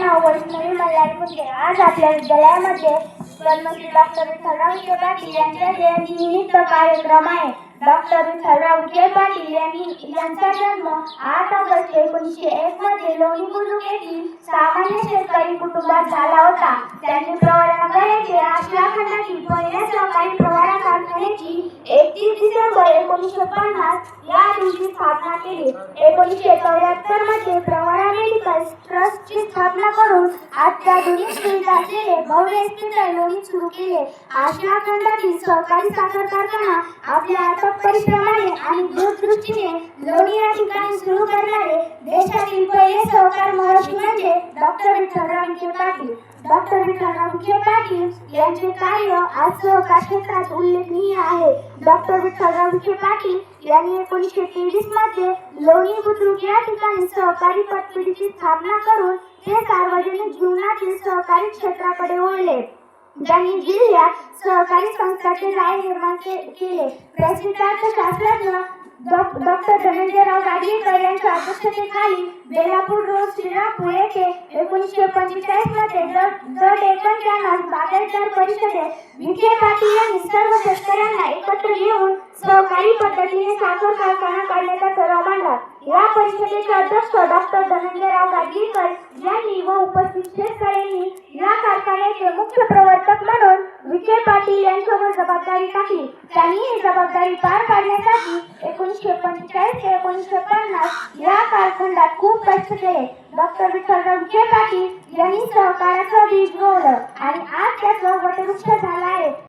नाव वैष्णवी मल्हार मुंडे आज आपल्या विद्यालयामध्ये वनमंत्री डॉक्टर विठ्ठलराव विखे पाटील यांच्या जयंतीनिमित्त कार्यक्रम आहे. डॉक्टर विठ्ठलराव विखे पाटील यांनी यांचा जन्म आठ ऑगस्ट एकोणीसशे एक मध्ये लोणी बुजुक येथील सामान्य शेतकरी कुटुंबात झाला होता. त्यांनी प्रवरा येथे आशिया पहिल्या सहकारी प्रवारा कारखान्याची एकतीस डिसेंबर एकोणीसशे पन्नास या दिवशी स्थापना केली. एकोणीसशे चौऱ्याहत्तरमध्ये प्रवारा मेडिकल ट्रस्टची स्थापना करून आजच्या आधुनिक सुविधा असलेले भव्य इस्पितळ लोणी सुरू केले. आशिया खंडातील सहकारी साखर कारखाना आपल्या अथक परिश्रमाने आणि दूरदृष्टीने लोणी या ठिकाणी सुरू करणारे देशातील पहिले सहकार महर्षी म्हणजे डॉक्टर विठ्ठलराव विखे पाटील. डॉक्टर विठ्ठलराव विखे पाटील यांचे कार्य आज सहकार क्षेत्रात उल्लेखनीय आहे. डॉक्टर विठ्ठलराव विखे पाटील यांनी एकोणीसशे तेवीसमध्ये लोणी बुद्रुक या ठिकाणी सहकारी पतपिढीची स्थापना करून ते सार्वजनिक जीवनातील सहकारी क्षेत्राकडे वळले. ज्यांनी जिल्ह्यात सहकारी संस्थाचे लाय निर्माण केले. प्रसिद्धार्थ शास्त्रज्ञ डॉक्टर धनंजयराव गाडगेकर यांच्या अध्यक्षतेखाली बेलापूर रोड श्रीरामपूर येथे एकोणीसशे पंचेचाळीसमध्ये जड जड एकोणपन्नास बागायतदार परिषदेत विखे पाटील यांनी सर्व शेतकऱ्यांना एकत्र घेऊन सहकारी पद्धतीने साखर कारखाना काढण्याचा ठराव मांडला. या परिषदेचे अध्यक्ष डॉक्टर धनंजयराव गाडगेकर यांनी व उपस्थित शेतकऱ्यांनी या कारखान्याचे मुख्य प्रवर्तक म्हणून विखे पाटील यांच्यावर जबाबदारी टाकली. त्यांनी ही जबाबदारी पार पंचेचाळीस ते एकोणीसशे पन्नास या कालखंडात खूप कष्ट केले. डॉक्टर विठ्ठलराव विखे पाटील यांनी सहकाराचं बीज रोवलं आणि आज त्याचं वटवृक्ष झाला आहे.